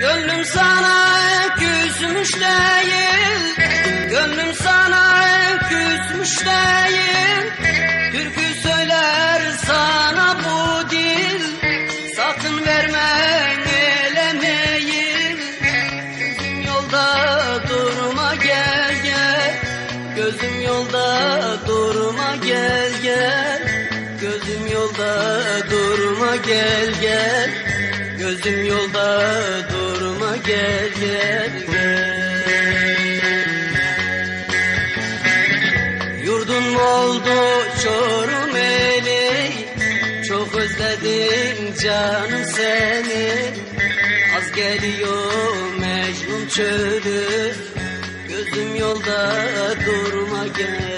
Gönlüm sana küsmüş değil. Gönlüm sana küsmüş değil. Türkü söyler sana bu dil. Sakın verme elemeyin Gözüm yolda durma gel gel. Gözüm yolda durma gel gel. Gözüm yolda durma gel gel. Gözüm yolda durma Yurdun mu oldu çorum eli. Çok özledim canım seni. Az geliyor Mecnun çölü. Gözüm yolda durma gel